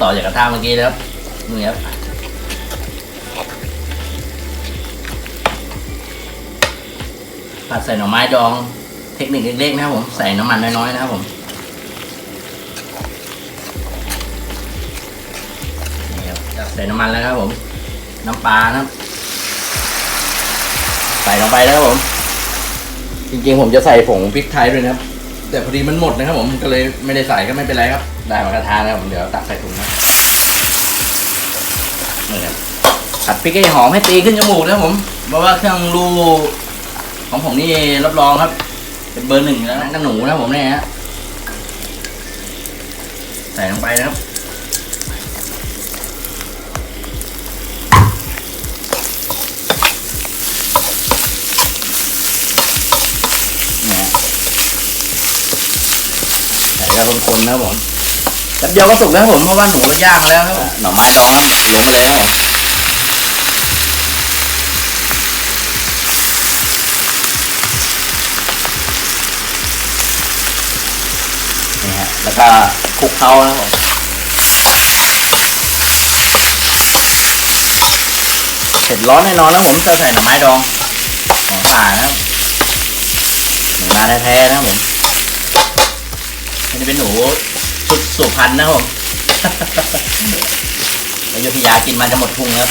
ต่อจากกระทะเมื่อกี้นะครับนี่ครับผัดใส่หน่อไม้ดอง เทคนิคเล็กๆนะครับผม ใส่น้ำมันน้อยๆนะครับผมนี่ครับใส่น้ำมันแล้วครับผม น้ำปลานะครับ ใส่ลงไปนะครับผม จริงๆผมจะใส่ผงพริกไทยด้วยนะครับ แต่พอดีมันหมดนะครับผมก็เลยไม่ได้ใส่ก็ไม่เป็นไรครับ ได้มากระทะนะครับผมเดี๋ยวตักใส่ถุงนะนี่ครับผัดพริกให้หอมให้ตีขึ้นจมูกนะครับผมเพราะว่าเครื่องรูของผมนี่รับรองครับ เป็นเบอร์หนึ่งแล้วนะนั่นหนูนะผมเนี่ยฮะใส่ลงไปนะครับ แล้วคนๆนะครับผมแป๊บเดียวก็สุกแล้วครับผมเพราะว่าหนูเราย่างแล้วครับหน่อไม้ดองครับลงไปเลยครับผมนี่ฮะแล้วก็คลุกเคล้านะครับผมเผ็ดร้อนแน่นอนนะผมจะใส่หน่อไม้ดองของป่านะครับหนูนาแท้ๆนะครับผม อันนี้เป็นหนูสุดสุพรรณนะผมอยุธยากินมันจะหมดพุงครับ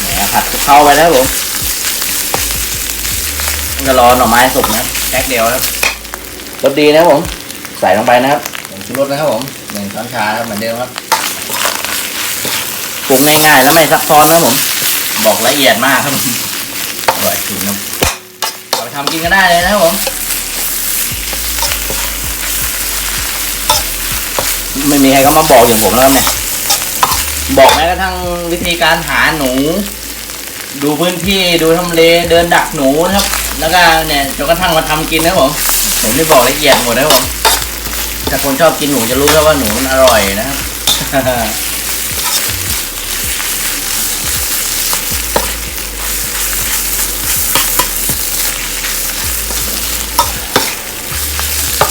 เนี่ยผัดสุกเข้าไปแล้วผมก็รอหน่อไม้สุกนะแค่เดียวครับรสดีนะผม ใส่ลงไปนะครับหนึ่งชูรสนะครับผมหนึ่งช้อนชาครับเหมือนเดิมครับปรุงง่ายๆแล้วไม่ซับซ้อนนะครับผม บอกละเอียดมากครับอร่อยจริงครับ ทำกินก็ได้เลยนะครับผมไม่มีใครก็มาบอกอย่างผมแล้วเนี่ย บอกแม้กระทั่งวิธีการหาหนู ดูพื้นที่ดูทำเลเดินดักหนูนะครับ แล้วก็เนี่ยจนกระทั่งมาทำกินนะผมผมได้บอกละเอียดหมดนะผมถ้าคนชอบกินหนูจะรู้แล้วว่าหนูมันอร่อยนะครับ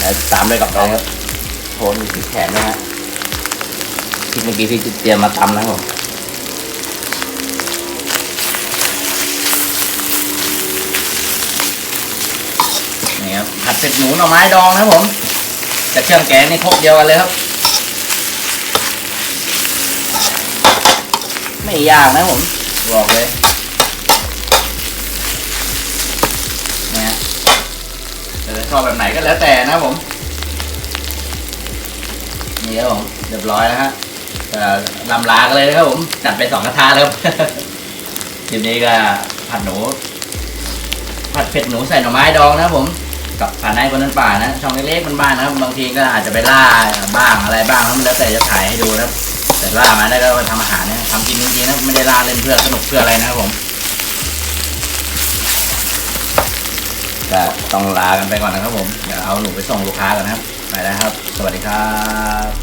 แล้วตามด้วยกับอะไรครับโทนอยู่ที่แขนนะฮะที่เมื่อกี้ที่เตรียมมาตำนะครับผมนี่ครับผัดเผ็ดหมูหน่อไม้ดองนะครับผมกับเครื่องแกงนี่ครบเดียวกันเลยครับ ไม่ยากนะผมบอกเลย ชอบแบบไหนก็แล้วแต่นะผมนี่ครับผมเรียบร้อยแล้วฮะลำลากันเลยนะครับผมจัดไปสองกระทะแล้วครับคลิปนี้ก็ผัดหนู ผัดเผ็ดหนูใส่หน่อไม้ดองนะครับผมกับผ่านในคนนั้นป่านะช่องเล็กๆบ้านๆนะครับบางทีก็อาจจะไปล่าบ้างอะไรบ้างแล้วมันแล้วแต่จะถ่ายให้ดูนะครับแต่ล่ามาได้ก็ไปทำอาหารเนี่ยทำกินจริงๆนะไม่ได้ล่าเล่นเพื่อสนุกเพื่ออะไรนะครับผม ก็ต้องลากันไปก่อนนะครับผม เดี๋ยวเอาหนูไปส่งลูกค้ากันนะครับ ไปแล้วครับ สวัสดีครับ